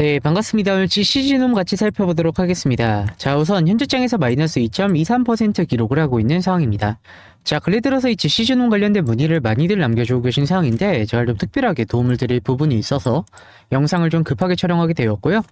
네, 반갑습니다. 오늘 GCG놈 같이 살펴보도록 하겠습니다. 자, 우선 현재장에서 마이너스 2.23% 기록을 하고 있는 상황입니다. 자, 근래 들어서 이 GCG놈 관련된 문의를 많이들 남겨주고 계신 상황인데 제가 좀 특별하게 도움을 드릴 부분이 있어서 영상을 좀 급하게 촬영하게 되었고요.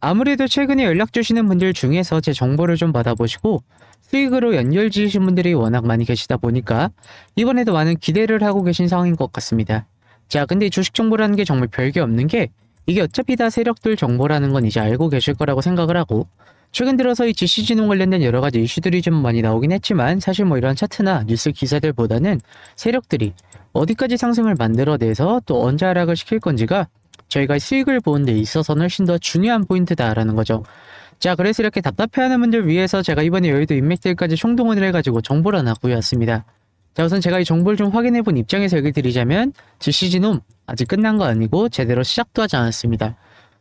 아무래도 최근에 연락 주시는 분들 중에서 제 정보를 좀 받아보시고 수익으로 연결 지으신 분들이 워낙 많이 계시다 보니까 이번에도 많은 기대를 하고 계신 상황인 것 같습니다. 자, 근데 이 주식 정보라는 게 정말 별게 없는 게 이게 어차피 다 세력들 정보라는 건 이제 알고 계실 거라고 생각을 하고 최근 들어서 이 GC진흥 관련된 여러 가지 이슈들이 좀 많이 나오긴 했지만 사실 뭐 이런 차트나 뉴스 기사들보다는 세력들이 어디까지 상승을 만들어내서 또 언제 하락을 시킬 건지가 저희가 수익을 보는 데 있어서는 훨씬 더 중요한 포인트다라는 거죠. 자, 그래서 이렇게 답답해하는 분들 위해서 제가 이번에 여의도 인맥들까지 총동원을 해가지고 정보를 하나 구해왔습니다. 자, 우선 제가 이 정보를 좀 확인해 본 입장에서 얘기 드리자면 GC진홈 아직 끝난 거 아니고 제대로 시작도 하지 않았습니다.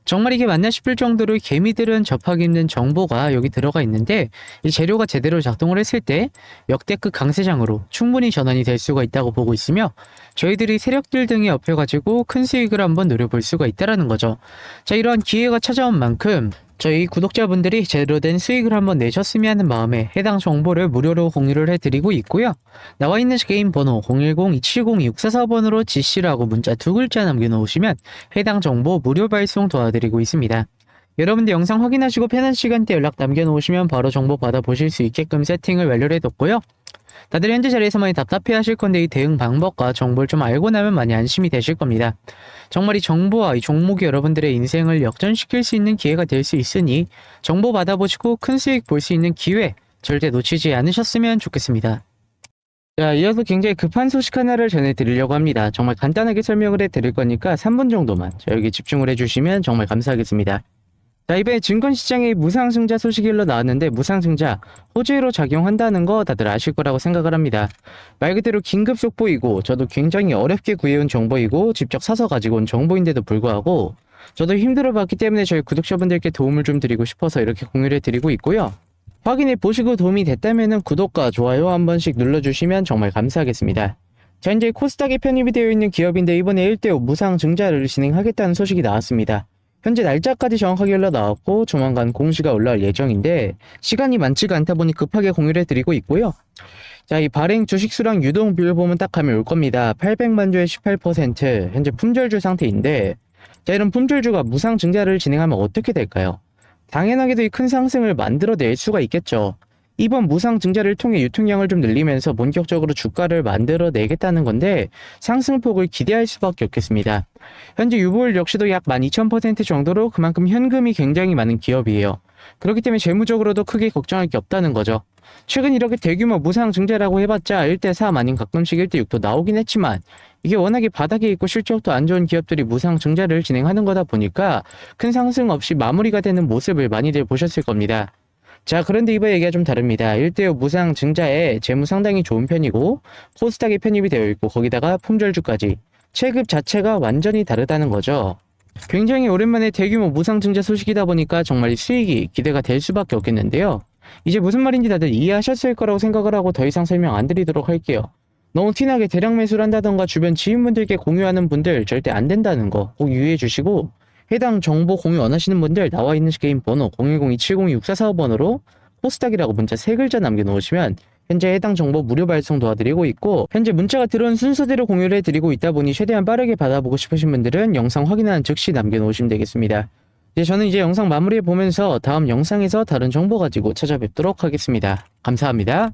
정말 이게 맞나 싶을 정도로 개미들은 접하기 힘든 정보가 여기 들어가 있는데 이 재료가 제대로 작동을 했을 때 역대급 강세장으로 충분히 전환이 될 수가 있다고 보고 있으며 저희들이 세력들 등에 엎여가지고 큰 수익을 한번 노려볼 수가 있다라는 거죠. 자 이러한 기회가 찾아온 만큼 저희 구독자분들이 제대로 된 수익을 한번 내셨으면 하는 마음에 해당 정보를 무료로 공유를 해드리고 있고요. 나와 있는 개인 번호 010-2702-6444번으로 지시라고 문자 두 글자 남겨놓으시면 해당 정보 무료 발송 도와드리고 있습니다. 여러분들 영상 확인하시고 편한 시간대 연락 남겨놓으시면 바로 정보 받아보실 수 있게끔 세팅을 완료를 해뒀고요. 다들 현재 자리에서 많이 답답해 하실 건데 이 대응 방법과 정보를 좀 알고 나면 많이 안심이 되실 겁니다. 정말 이 정보와 이 종목이 여러분들의 인생을 역전시킬 수 있는 기회가 될 수 있으니 정보 받아보시고 큰 수익 볼 수 있는 기회 절대 놓치지 않으셨으면 좋겠습니다. 자, 이어서 굉장히 급한 소식 하나를 전해드리려고 합니다. 정말 간단하게 설명을 해드릴 거니까 3분 정도만 저에게 집중을 해주시면 정말 감사하겠습니다. 자, 이번에 증권시장에 무상승자 소식이 흘러 나왔는데 무상승자 호재로 작용한다는 거 다들 아실 거라고 생각을 합니다. 말 그대로 긴급 속보이고 저도 굉장히 어렵게 구해온 정보이고 직접 사서 가지고 온 정보인데도 불구하고 저도 힘들어 봤기 때문에 저희 구독자분들께 도움을 좀 드리고 싶어서 이렇게 공유를 해드리고 있고요. 확인해 보시고 도움이 됐다면 구독과 좋아요 한 번씩 눌러주시면 정말 감사하겠습니다. 자, 현재 코스닥에 편입이 되어 있는 기업인데 이번에 1대5 무상 증자를 진행하겠다는 소식이 나왔습니다. 현재 날짜까지 정확하게 흘러 나왔고 조만간 공시가 올라올 예정인데 시간이 많지가 않다 보니 급하게 공유를 해드리고 있고요. 자, 이 발행 주식 수량 유동 비율 보면 딱 하면 올 겁니다. 800만 주에 18% 현재 품절주 상태인데 자, 이런 품절주가 무상 증자를 진행하면 어떻게 될까요? 당연하게도 이 큰 상승을 만들어낼 수가 있겠죠. 이번 무상 증자를 통해 유통량을 좀 늘리면서 본격적으로 주가를 만들어 내겠다는 건데 상승폭을 기대할 수밖에 없겠습니다. 현재 유보율 역시도 약 12,000% 정도로 그만큼 현금이 굉장히 많은 기업이에요. 그렇기 때문에 재무적으로도 크게 걱정할 게 없다는 거죠. 최근 이렇게 대규모 무상 증자라고 해봤자 1대3 아닌 가끔씩 1대6도 나오긴 했지만 이게 워낙에 바닥에 있고 실적도 안 좋은 기업들이 무상 증자를 진행하는 거다 보니까 큰 상승 없이 마무리가 되는 모습을 많이들 보셨을 겁니다. 자, 그런데 이번 얘기가 좀 다릅니다. 1대5 무상 증자에 재무 상당히 좋은 편이고, 코스닥에 편입이 되어 있고, 거기다가 품절주까지. 체급 자체가 완전히 다르다는 거죠. 굉장히 오랜만에 대규모 무상 증자 소식이다 보니까 정말 수익이 기대가 될 수밖에 없겠는데요. 이제 무슨 말인지 다들 이해하셨을 거라고 생각을 하고 더 이상 설명 안 드리도록 할게요. 너무 티나게 대량 매수를 한다던가 주변 지인분들께 공유하는 분들 절대 안 된다는 거 꼭 유의해 주시고, 해당 정보 공유 원하시는 분들 나와 있는 게임 번호 010-2702-6445번으로 코스닥이라고 문자 세 글자 남겨놓으시면 현재 해당 정보 무료 발송 도와드리고 있고 현재 문자가 들어온 순서대로 공유를 해드리고 있다 보니 최대한 빠르게 받아보고 싶으신 분들은 영상 확인하는 즉시 남겨놓으시면 되겠습니다. 이제 저는 이제 영상 마무리해 보면서 다음 영상에서 다른 정보 가지고 찾아뵙도록 하겠습니다. 감사합니다.